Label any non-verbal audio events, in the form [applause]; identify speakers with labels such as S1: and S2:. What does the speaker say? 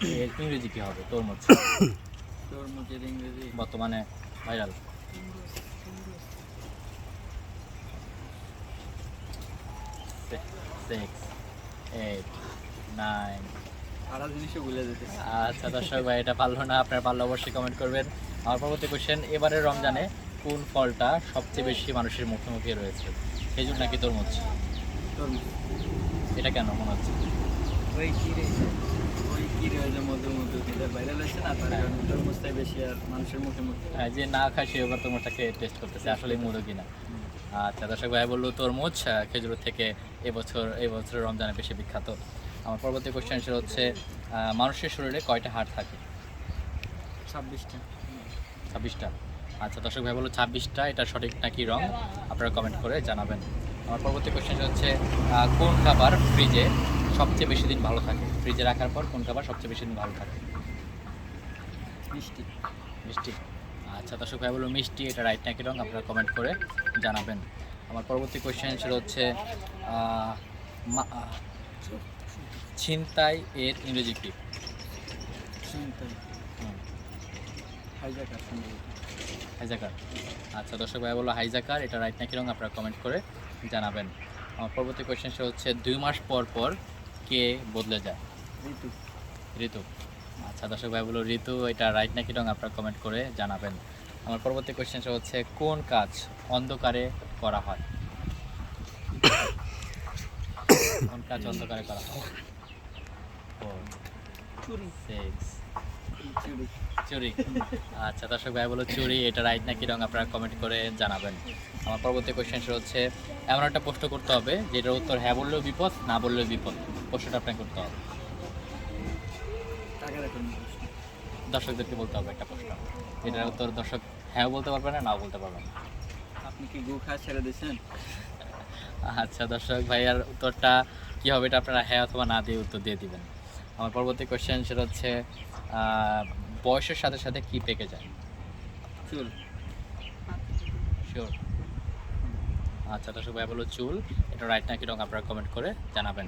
S1: এর ইংরেজি কি হবে? তরমুজ। [coughs]
S2: তরমুজের ইংরেজি।
S1: বর্তমানে ভাইরাল। সিক্স এইট নাইন
S2: সারা জিনিসও ভুলে যেতে
S1: আচ্ছা দর্শক ভাই এটা পারল না। আপনার পারলে অবশ্যই কমেন্ট করবেন। আমার পরবর্তী কোশ্চেন এবারে রমজানে কোন ফলটা সবচেয়ে বেশি মানুষের মুখে মুখে রয়েছে? খেজুর নাকি তরমুজ?
S2: তরমুজ।
S1: এটা কেন মনে হচ্ছে?
S2: ওই ওই ওই যে মধু মধু যেটা ভাইরাল হয়েছে না তার কারণে তরমুজটাই বেশি আর মানুষের মুখে মুখে
S1: যে না খায় সে এবার তরমুজটাকে টেস্ট করতেছে আসলে মধু কিনা। আচ্ছা দর্শক ভাই বলল তরমুজ খেজুর থেকে এবছর এই বছর রমজানে বেশি বিখ্যাত। আমার পরবর্তী কোশ্চেন সেটা হচ্ছে মানুষের শরীরে কয়টা হাড় থাকে?
S2: ছাব্বিশটা।
S1: ছাব্বিশটা। আচ্ছা দর্শক ভাই বলল ছাব্বিশটা এটা সঠিক নাকি রং? আপনারা কমেন্ট করে জানাবেন। আমার পরবর্তী কোশ্চেন হচ্ছে কোন খাবার ফ্রিজে সবচেয়ে বেশি দিন ভালো থাকে? ফ্রিজে রাখার পর কোন খাবার সবচেয়ে বেশি দিন ভালো থাকে?
S2: মিষ্টি।
S1: মিষ্টি। আচ্ছা দর্শক ভাই বলল মিষ্টি এটা রাইট নাকি রং আপনারা কমেন্ট করে জানাবেন। আমার পরবর্তী কোয়েশ্চেন সেটা হচ্ছে ছিনতাই এর ইংরেজি কি?
S2: হাইজাকার
S1: আচ্ছা দর্শক ভাই বলল হাইজাকার এটা রাইট নাকি রং আপনারা কমেন্ট করে জানাবেন। আমার পরবর্তী কোয়েশ্চেন হচ্ছে দুই মাস পর পর কে বদলে যায়?
S2: ঋতু।
S1: ঋতু। আচ্ছা দর্শক ভাই বলো ঋতু এটা রাইট নাকি রং আপনারা কমেন্ট করে জানাবেন। আমার পরবর্তী কোয়েশ্চেনটা হচ্ছে কোন কাজ অন্ধকারে করা হয়? কোন কাজ অন্ধকারে করা হয়? [coughs] ফোর
S2: চুরি।
S1: সিক্স
S2: চুরি।
S1: আচ্ছা দর্শক ভাই বলো চুরি এটা রাইট নাকি রং আপনারা কমেন্ট করে জানাবেন। আমার পরবর্তী কোশ্চেন হচ্ছে এমন একটা প্রশ্ন করতে হবে যেটার উত্তর হ্যাঁ বললেও বিপদ না বললেও বিপদ। প্রশ্নটা আপনাকে করতে হবে। দর্শকদেরকে বলতে হবে একটা প্রশ্ন। এটার উত্তর দর্শক হ্যাঁ বলতে পারবে না নাও বলতে পারবে না।
S2: আপনি কি গু খাওয়া ছেড়ে দিয়েছেন?
S1: আচ্ছা দর্শক ভাইয়ার উত্তরটা কী হবে এটা আপনারা হ্যাঁ অথবা না দিয়ে উত্তর দিয়ে দিবেন। আমার পরবর্তী কোয়েশ্চেন সেটা হচ্ছে বয়সের সাথে সাথে কি পেকে যায়?
S2: চুল।
S1: শিওর আচ্ছা দর্শক ভাই বলো চুল। এটা রাইট নাকি রং আপনারা কমেন্ট করে জানাবেন।